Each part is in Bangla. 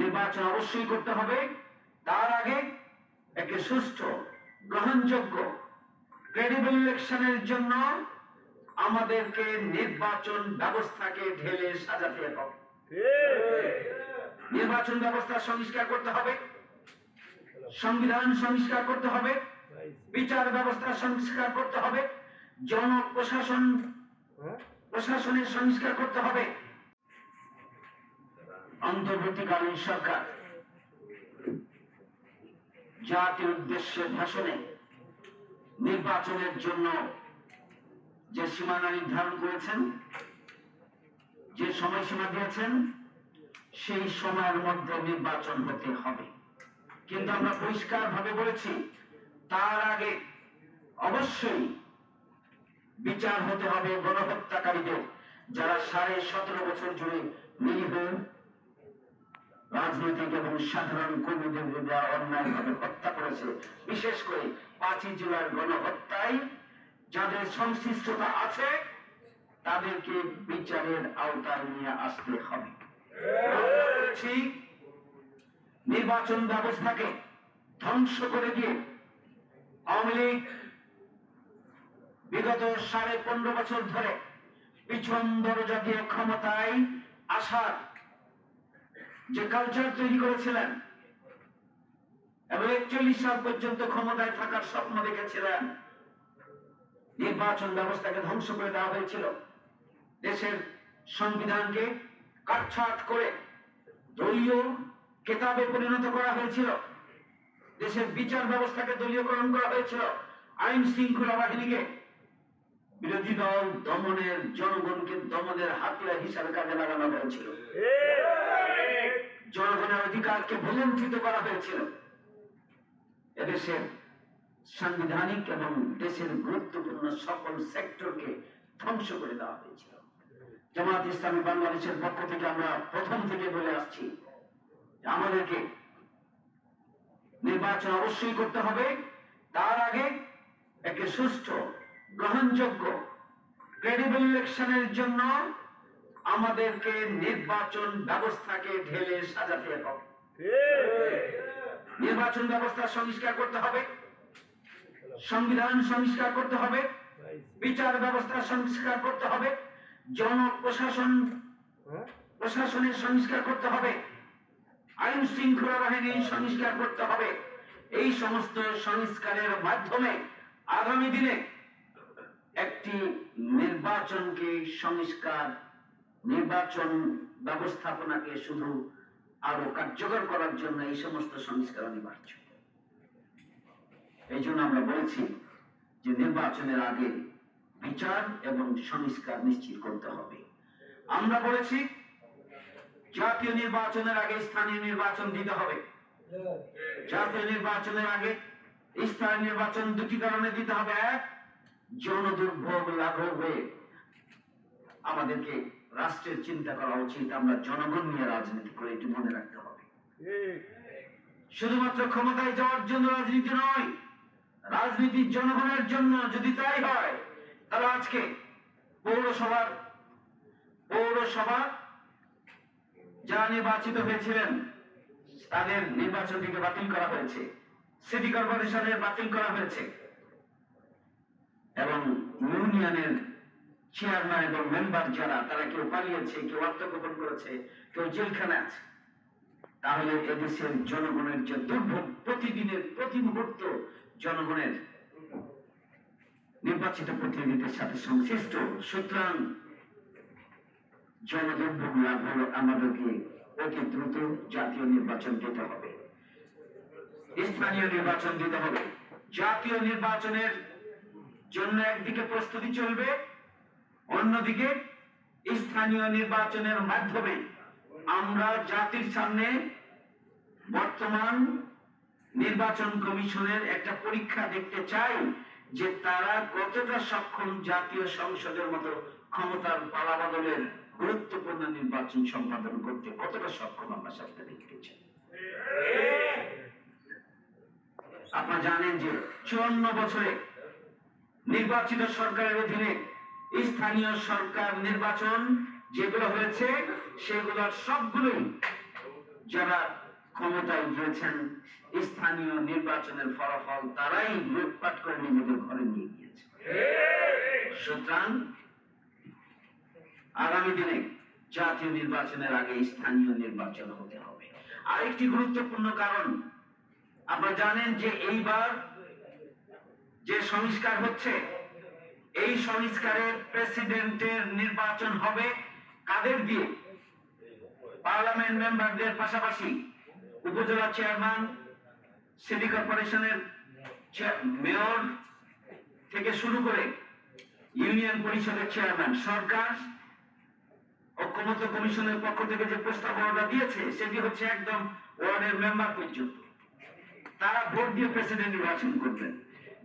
নির্বাচন অবশ্যই করতে হবে। তার আগে একে সুষ্ঠু গ্রহণযোগ্য ক্রেডিবল ইলেকশনের জন্য আমাদেরকে নির্বাচন ব্যবস্থাকে ঢেলে সাজাতে হবে। নির্বাচন ব্যবস্থা সংস্কার করতে হবে সংবিধান সংস্কার করতে হবে বিচার ব্যবস্থা সংস্কার করতে হবে জনপ্রশাসন প্রশাসনের সংস্কার করতে হবে। অন্তর্বর্তীকালীন সরকার। জাতির উদ্দেশ্যে ভাষণে নির্বাচনের জন্য যে সীমানা নির্ধারণ করেছেন, যে সময়সীমা দিয়েছেন, সেই সময়ের মধ্যে নির্বাচন হতে হবে। কিন্তু আমরা পরিষ্কার ভাবে বলেছি, তার আগে অবশ্যই বিচার হতে হবে গণহত্যাকারীদের, যারা সাড়ে সতেরো বছর জুড়ে নিরীহ রাজনৈতিক এবং সাধারণ কর্মীদের বিরুদ্ধে অন্যায়ভাবে হত্যা করেছে বিশেষ করে পাঁচই জেলার গণহত্যায় যাদের সংশ্লিষ্টতা আছে তাদেরকে বিচারের আওতায় নিয়ে আসতে হবে। বলেছি, নির্বাচন ব্যবস্থাকে ধ্বংস করে দিয়ে আওয়ামী লীগ বিগত সাড়ে পনেরো বছর ধরে পিছন দরজা দিয়ে ক্ষমতায় আসার যে কালচার তৈরি করেছিলেন। এবং একচল্লিশ সাল পর্যন্ত ক্ষমতায় থাকার স্বপ্ন দেখেছিলেন। নির্বাচন ব্যবস্থাকে ধ্বংস করে দেওয়া হয়েছিল। দেশের সংবিধানকে কাটছাট করে দলীয় কেতাবে পরিণত করা হয়েছিল। দেশের বিচার ব্যবস্থাকে দলীয়করণ করা হয়েছিল। আইন শৃঙ্খলা বাহিনীকে বিরোধী দল দমনের জনগণকে দমনের হাতিয়ার হিসাবে কাজে লাগানো হয়েছিল। জনগণের অধিকারকে ভুলণ্ঠিত করা হয়েছিল। এদেশের সাংবিধানিক এবং দেশের গুরুত্বপূর্ণ সকল সেক্টরকে ধ্বংস করে দেওয়া হয়েছিল। জামাত ইসলামী বাংলাদেশের পক্ষ থেকে আমরা প্রথম থেকে বলে আসছি, আমাদেরকে নির্বাচন অবশ্যই করতে হবে। তার আগে একে সুষ্ঠু, গ্রহণযোগ্য ক্রেডিবল ইলেকশনের জন্য আমাদেরকে নির্বাচন ব্যবস্থাকে ঢেলে সাজাতে হবে। নির্বাচন ব্যবস্থা সংস্কার করতে হবে, সংবিধান সংস্কার করতে হবে, বিচার ব্যবস্থা সংস্কার করতে হবে, জনপ্রশাসন প্রশাসনের সংস্কার করতে হবে, আইন শৃঙ্খলা বাহিনী সংস্কার করতে হবে। এই সমস্ত সংস্কারের মাধ্যমে আগামী দিনে একটি নির্বাচনকে সংস্কার নির্বাচন ব্যবস্থাপনাকে শুধু আরও কার্যকর করার জন্য এই সমস্ত সংস্কার অনিবার্য এই জন্য আমরা বলেছি যে নির্বাচনের আগে বিচার এবং সংস্কার নিশ্চিত করতে হবে। আমরা বলেছি জাতীয় নির্বাচনের আগে স্থানীয় নির্বাচন দিতে হবে। জাতীয় নির্বাচনের আগে স্থানীয় নির্বাচন দুটি কারণে দিতে হবে। এক জনদুর্ভোগ লাঘব হয়ে আমাদেরকে রাষ্ট্রের চিন্তা করা উচিত, আমরা জনগণ নিয়ে রাজনীতি করে এটি মনে রাখতে হবে। শুধুমাত্র ক্ষমতায় যাওয়ার জন্য রাজনীতি নয় রাজনীতি জনগণের জন্য যদি তাই হয়, তাহলে আজকে পৌরসভার, পৌরসভা যারা নির্বাচিত হয়েছিলেন, তাদের নির্বাচনটিকে বাতিল করা হয়েছে, সিটি কর্পোরেশনের বাতিল করা হয়েছে। এবং ইউনিয়নের চেয়ারম্যান এবং মেম্বার যারা, তারা কেউ পালিয়েছে, কেউ আত্মগোপন করেছে, কেউ জেলখানে আছে। তাহলে এদেশের জনগণের যে দুর্ভোগ প্রতিদিনের, প্রতি মুহূর্ত জনগণের নির্বাচিত প্রতিনিধিদের সাথে সংশ্লিষ্ট, সুতরাং জনদুর্ভোগ লাভ হলে আমাদেরকে অতি দ্রুত জাতীয় নির্বাচন দিতে হবে। স্থানীয় নির্বাচন দিতে হবে। জাতীয় নির্বাচনের জন্য একদিকে প্রস্তুতি চলবে অন্যদিকে স্থানীয় নির্বাচনের মাধ্যমে আমরা জাতির সামনে বর্তমান নির্বাচন কমিশনের একটা পরীক্ষা দেখতে চাই যে তারা কতটা সক্ষম জাতীয় সংসদের মতো ক্ষমতার পালাবদলের গুরুত্বপূর্ণ নির্বাচন সম্পাদন করতে কতটা সক্ষম আমরা সেটা দেখতে চাই। আপনারা জানেন যে চুয়ান্ন বছরে নির্বাচিত সরকারের অধীনে স্থানীয় সরকার নির্বাচন যেগুলো হয়েছে, সেগুলোর সবগুলোই যারা ক্ষমতায় গিয়েছেন, স্থানীয় নির্বাচনের ফলাফল তারাই লুটপাট করে নিজেদের ঘরে নিয়ে গিয়েছে। সুতরাং আগামী দিনে জাতীয় নির্বাচনের আগে স্থানীয় নির্বাচন হতে হবে। আরেকটি গুরুত্বপূর্ণ কারণ, আপনারা জানেন যে এইবার যে সংস্কার হচ্ছে এই সংস্কারের প্রেসিডেন্টের নির্বাচন হবে কাদের দিয়ে? পার্লামেন্ট মেম্বারদের পাশাপাশি উপজেলা চেয়ারম্যান, সিটি কর্পোরেশনের মেয়র থেকে শুরু করে ইউনিয়ন পরিষদের চেয়ারম্যান, সরকার ঐক্যমত্য কমিশনের পক্ষ থেকে যে প্রস্তাবনা দিয়েছে, সেটি হচ্ছে একদম ওয়ার্ডের মেম্বার পর্যন্ত। তারা ভোট দিয়ে প্রেসিডেন্ট নির্বাচন করবেন।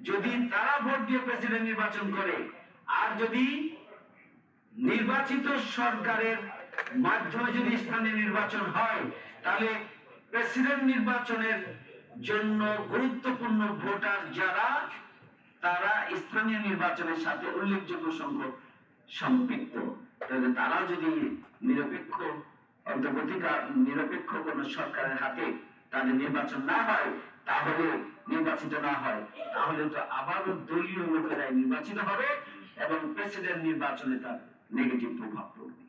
যদি তারা ভোট দিয়ে প্রেসিডেন্ট নির্বাচন করে, আর যদি নির্বাচিত সরকারের মাধ্যমে যদি স্থানীয় নির্বাচন হয়, তাহলে প্রেসিডেন্ট নির্বাচনের জন্য গুরুত্বপূর্ণ ভোটার যারা, তারা স্থানীয় নির্বাচনের সাথে উল্লেখযোগ্য সংখ্যক সম্পৃক্ত। তাহলে তারা যদি নিরপেক্ষ অন্তর্বর্তীকাল নিরপেক্ষ কোন সরকারের হাতে তাদের নির্বাচন না হয়, তাহলে নির্বাচিত না হয়, তাহলে তো আবারও দলীয় লোকেরাই নির্বাচিত হবে এবং প্রেসিডেন্ট নির্বাচনে তার নেগেটিভ প্রভাব পড়বে।